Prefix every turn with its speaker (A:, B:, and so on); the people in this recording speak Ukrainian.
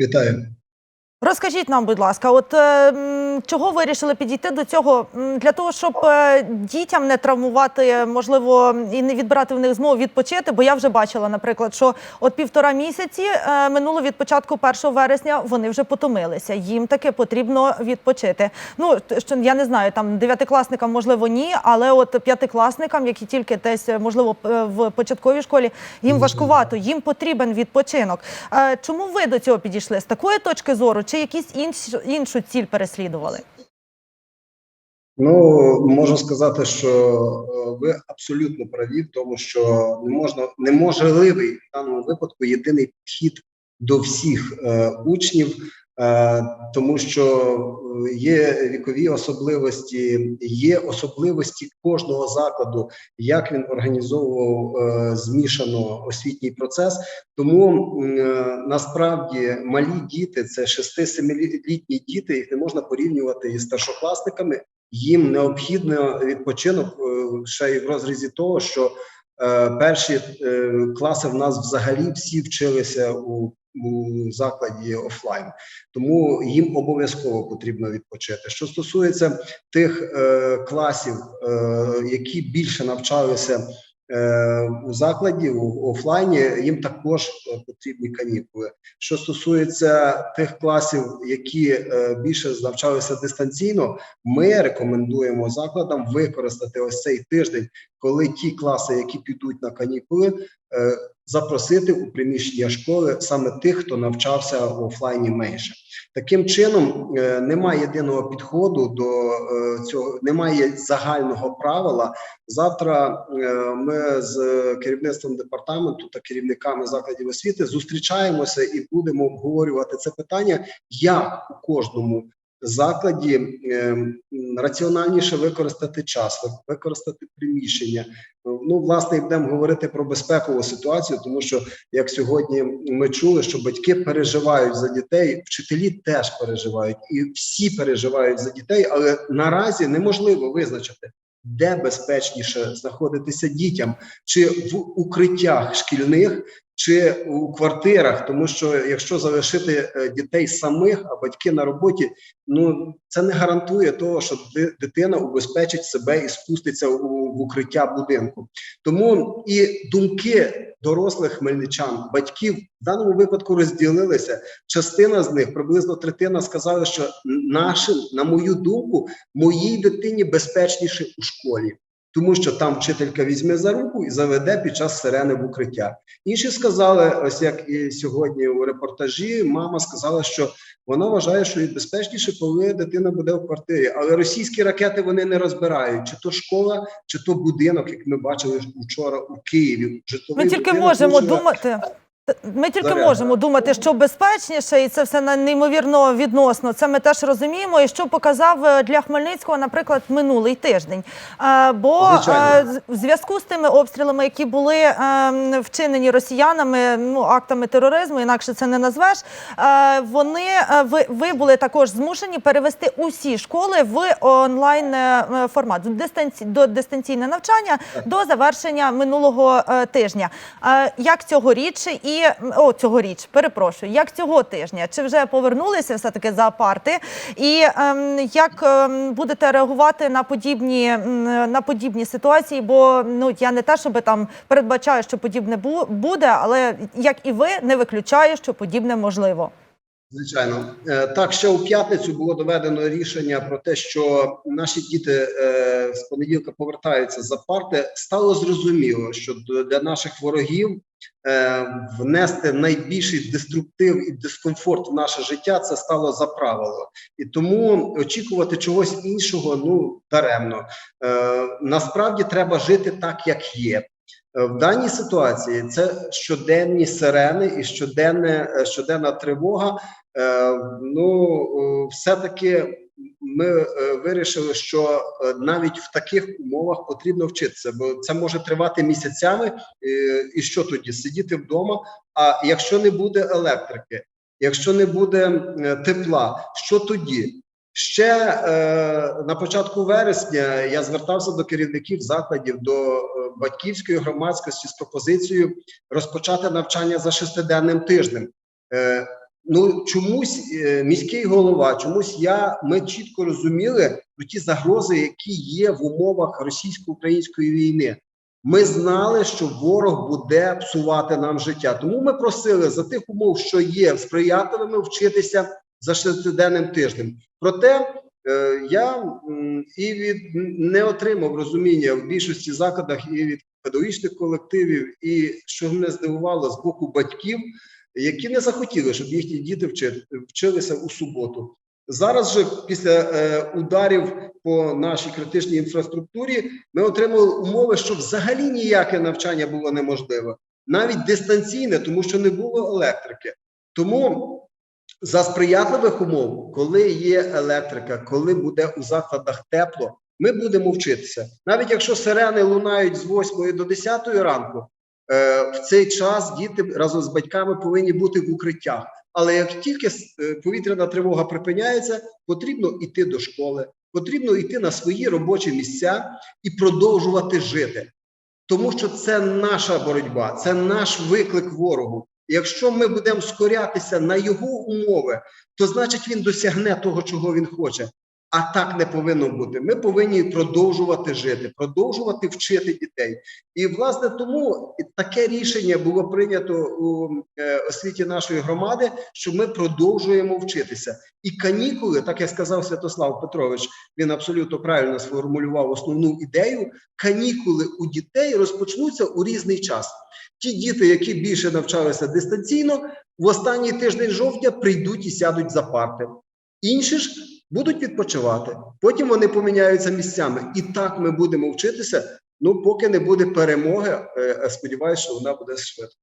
A: Betael.
B: Розкажіть нам, будь ласка, от е, чого вирішили підійти до цього для того, щоб е, дітям не травмувати, можливо, і не відбирати в них змогу відпочити? Бо я вже бачила, наприклад, що от півтора місяці е, минуло від початку 1 вересня, вони вже потомилися. Їм таки потрібно відпочити. Ну що я не знаю, там дев'ятикласникам можливо ні, але от п'ятикласникам, які тільки десь е, можливо в початковій школі, їм важкувато, їм потрібен відпочинок. Е, Чому ви до цього підійшли з такої точки зору, чи якісь іншу, іншу ціль переслідували?
A: Ну можу сказати, що е, ви абсолютно праві в тому, що не можна неможливий в даному випадку єдиний підхід до всіх е, учнів, тому що е, є вікові особливості, є особливості кожного закладу, як він організовував е, змішано освітній процес. Тому е, насправді малі діти це 6-7-літні діти, їх не можна порівнювати із старшокласниками. Їм необхідно відпочинок е, ще й в розрізі того, що е, перші е, класи в нас взагалі всі вчилися у, у закладі офлайн, тому їм обов'язково потрібно відпочити. Що стосується тих е, класів, е, які більше навчалися е, у закладі у офлайні, їм також е, потрібні канікули. Що стосується тих класів, які е, більше навчалися дистанційно, ми рекомендуємо закладам використати ось цей тиждень, коли ті класи, які підуть на канікули, запросити у приміщення школи саме тих, хто навчався в офлайні менше. Таким чином е, немає єдиного підходу до е, цього, немає загального правила. Завтра е, ми з керівництвом департаменту та керівниками закладів освіти зустрічаємося і будемо обговорювати це питання, як у кожному закладі е, раціональніше використати час, використати приміщення. Ну, власне, і будемо говорити про безпекову ситуацію, тому що як сьогодні ми чули, що батьки переживають за дітей, вчителі теж переживають, і всі переживають за дітей, але наразі неможливо визначити. Де безпечніше знаходитися дітям, чи в укриттях шкільних, чи у квартирах, тому що якщо залишити е, дітей самих, а батьки на роботі, ну це не гарантує того, що дитина убезпечить себе і спуститься у в укриття будинку. Тому і думки дорослих хмельничан, батьків в даному випадку розділилися. Частина з них, приблизно третина, сказали, що нашим, на мою думку, моїй дитині безпечніше у школі. Тому що там вчителька візьме за руку і заведе під час сирени в укриття. Інші сказали, ось як і сьогодні у репортажі, мама сказала, що вона вважає, що і безпечніше, коли дитина буде в квартирі. Але російські ракети вони не розбирають, чи то школа, чи то будинок, як ми бачили вчора у Києві. Житловий
B: Ми тільки
A: будинок
B: можемо
A: дуже-
B: думати. Ми тільки
A: Зарядна.
B: можемо думати, що безпечніше, і це все неймовірно відносно. Це ми теж розуміємо. І що показав е, для Хмельницького, наприклад, минулий тиждень. Е, Бо
A: Звичайно.
B: е, в зв'язку з тими обстрілами, які були вчинені росіянами, ну актами тероризму, інакше це не назвеш. Вони ви, ви були також змушені перевести усі школи в онлайн формат до дистанційне навчання до завершення минулого тижня. Як цьогоріч і м, о, цьогоріч, перепрошую, як цього тижня? Чи вже повернулися все таки за парти? І ем, як ем, будете реагувати на подібні на подібні ситуації? Бо ну я не те, щоб там передбачаю, що подібне бу- буде, але як і ви не виключаю, що подібне можливо.
A: Звичайно, Е, так ще у п'ятницю було доведено рішення про те, що наші діти е, з понеділка повертаються за парти. Стало зрозуміло, що для наших ворогів внести найбільший деструктив і дискомфорт в наше життя це стало за правило, і тому очікувати чогось іншого ну даремно. Е, насправді треба жити так, як є. Е, В даній ситуації це щоденні сирени і щоденне, е, щоденна тривога. Е, ну, е, все-таки ми е, вирішили, що е, навіть в таких умовах потрібно вчитися, бо це може тривати місяцями. Е, І що тоді? Сидіти вдома. А якщо не буде електрики, якщо не буде тепла, що тоді? Ще е, на початку вересня я звертався до керівників закладів, до батьківської громадськості з пропозицією розпочати навчання за шестиденним тижнем. Е, ну чомусь е, міський голова, чомусь я ми чітко розуміли про ті загрози, які є в умовах російсько-української війни. Ми знали, що ворог буде псувати нам життя. Тому ми просили за тих умов, що є сприятливими, вчитися за шестиденним тижнем. Проте е, я і від не отримав розуміння в більшості закладах і від педагогічних колективів, і що мене здивувало з боку батьків, які не захотіли, щоб їхні діти вчи- вчилися у суботу. Зараз же після е, ударів по нашій критичній інфраструктурі ми отримали умови, що взагалі ніяке навчання було неможливе, навіть дистанційне, тому що не було електрики. Тому за сприятливих умов, коли є електрика, коли буде у закладах тепло, ми будемо вчитися. Навіть якщо сирени лунають з 8 до 10 ранку, в цей час діти разом з батьками повинні бути в укриттях. Але як тільки е, повітряна тривога припиняється, потрібно йти до школи, потрібно йти на свої робочі місця і продовжувати жити. Тому що це наша боротьба, це наш виклик ворогу. Якщо ми будемо скорятися на його умови, то значить він досягне того, чого він хоче. А так не повинно бути. Ми повинні продовжувати жити, продовжувати вчити дітей. І власне тому таке рішення було прийнято у е, освіті нашої громади, що ми продовжуємо вчитися. І канікули, так як сказав Святослав Петрович, він абсолютно правильно сформулював основну ідею. Канікули у дітей розпочнуться у різний час. Ті діти, які більше навчалися дистанційно, в останній тиждень жовтня прийдуть і сядуть за парти. Інші ж будуть відпочивати. Потім вони поміняються місцями. І так ми будемо вчитися. Ну, поки не буде перемоги, е, сподіваюся, що вона буде швидко.